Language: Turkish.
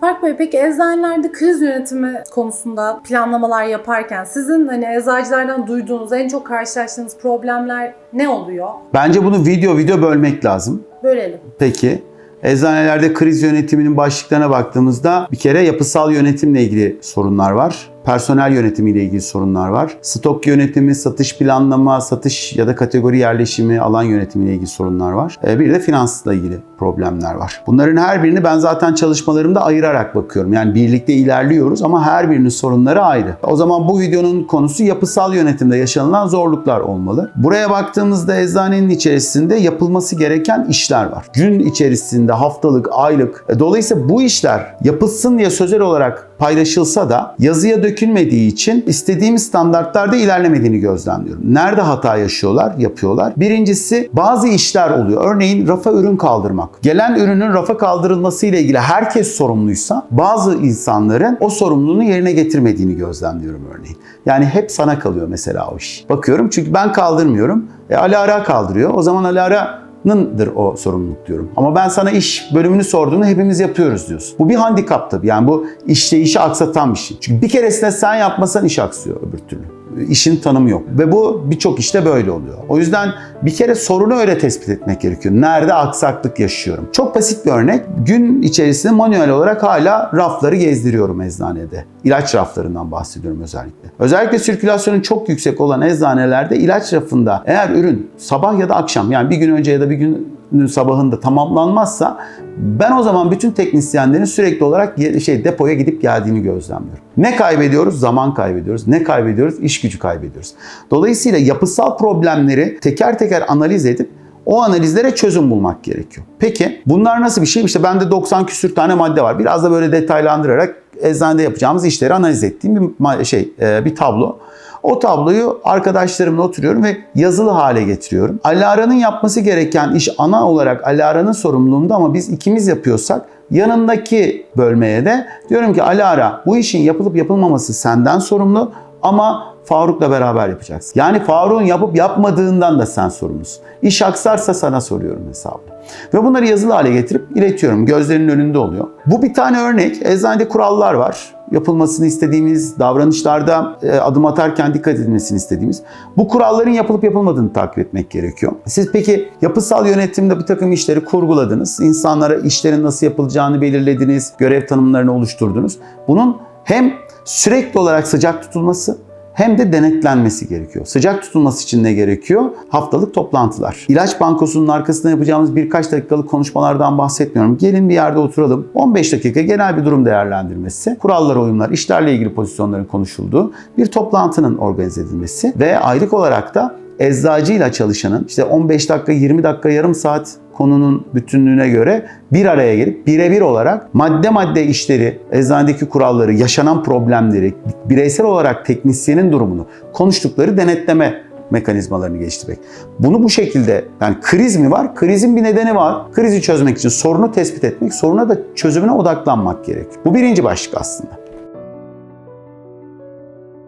Fark Bey peki eczanelerde kriz yönetimi konusunda planlamalar yaparken sizin hani eczacılardan duyduğunuz en çok karşılaştığınız problemler ne oluyor? Bence bunu video video bölmek lazım. Bölelim. Peki. Eczanelerde kriz yönetiminin başlıklarına baktığımızda bir kere yapısal yönetimle ilgili sorunlar var. Personel yönetimiyle ilgili sorunlar var. Stok yönetimi, satış planlama, satış ya da kategori yerleşimi, alan yönetimiyle ilgili sorunlar var. Ee, Bir de finansla ilgili problemler var. Bunların her birini ben zaten çalışmalarımda ayırarak bakıyorum. Yani birlikte ilerliyoruz ama her birinin sorunları ayrı. O zaman bu videonun konusu yapısal yönetimde yaşanılan zorluklar olmalı. Buraya baktığımızda eczanenin içerisinde yapılması gereken işler var. Gün içerisinde haftalık, aylık. E, Dolayısıyla bu işler yapılsın diye sözel olarak paylaşılsa da yazıya dökülmediği için istediğimiz standartlarda ilerlemediğini gözlemliyorum. Nerede hata yaşıyorlar, yapıyorlar? Birincisi bazı işler oluyor. Örneğin rafa ürün kaldırmak. Gelen ürünün rafa kaldırılması ile ilgili herkes sorumluysa bazı insanların o sorumluluğunu yerine getirmediğini gözlemliyorum örneğin. Yani hep sana kalıyor mesela o iş. Bakıyorum çünkü ben kaldırmıyorum. E, Alara kaldırıyor. O zaman Alara nındır o sorumluluk diyorum. Ama ben sana iş bölümünü sorduğumda hepimiz yapıyoruz diyorsun. Bu bir handikap tabii. Yani bu işleyişi aksatan bir şey. Çünkü bir keresinde sen yapmasan iş aksıyor öbür türlü. İşin tanımı yok. Ve bu birçok işte böyle oluyor. O yüzden bir kere sorunu öyle tespit etmek gerekiyor. Nerede aksaklık yaşıyorum? Çok basit bir örnek. Gün içerisinde manuel olarak hala rafları gezdiriyorum eczanede. İlaç raflarından bahsediyorum özellikle. Özellikle sirkülasyonu çok yüksek olan eczanelerde ilaç rafında eğer ürün sabah ya da akşam yani bir gün önce ya da bir günün sabahında tamamlanmazsa ben o zaman bütün teknisyenlerin sürekli olarak şey depoya gidip geldiğini gözlemliyorum. Ne kaybediyoruz? Zaman kaybediyoruz. Ne kaybediyoruz? İş gücü kaybediyoruz. Dolayısıyla yapısal problemleri teker teker analiz edip o analizlere çözüm bulmak gerekiyor. Peki bunlar nasıl bir şey? İşte bende 90 küsür tane madde var. Biraz da böyle detaylandırarak eczanede yapacağımız işleri analiz ettiğim bir şey e, bir tablo. O tabloyu arkadaşlarımla oturuyorum ve yazılı hale getiriyorum. Alara'nın yapması gereken iş ana olarak Alara'nın sorumluluğunda ama biz ikimiz yapıyorsak yanındaki bölmeye de diyorum ki Alara bu işin yapılıp yapılmaması senden sorumlu ama Faruk'la beraber yapacaksın. Yani Faruk'un yapıp yapmadığından da sen sorumlusun. İş aksarsa sana soruyorum hesabı. Ve bunları yazılı hale getirip iletiyorum. Gözlerinin önünde oluyor. Bu bir tane örnek. Eczanede kurallar var. Yapılmasını istediğimiz, davranışlarda e, adım atarken dikkat edilmesini istediğimiz. Bu kuralların yapılıp yapılmadığını takip etmek gerekiyor. Siz peki yapısal yönetimde bir takım işleri kurguladınız. İnsanlara işlerin nasıl yapılacağını belirlediniz. Görev tanımlarını oluşturdunuz. Bunun hem sürekli olarak sıcak tutulması hem de denetlenmesi gerekiyor. Sıcak tutulması için ne gerekiyor? Haftalık toplantılar. İlaç bankosunun arkasında yapacağımız birkaç dakikalık konuşmalardan bahsetmiyorum. Gelin bir yerde oturalım. 15 dakika genel bir durum değerlendirmesi, kurallar, oyunlar, işlerle ilgili pozisyonların konuşulduğu bir toplantının organize edilmesi ve aylık olarak da eczacıyla çalışanın işte 15 dakika, 20 dakika, yarım saat konunun bütünlüğüne göre bir araya gelip birebir olarak madde madde işleri, eczanedeki kuralları, yaşanan problemleri, bireysel olarak teknisyenin durumunu konuştukları denetleme mekanizmalarını geliştirmek. Bunu bu şekilde yani kriz mi var? Krizin bir nedeni var. Krizi çözmek için sorunu tespit etmek, soruna da çözümüne odaklanmak gerekiyor. Bu birinci başlık aslında.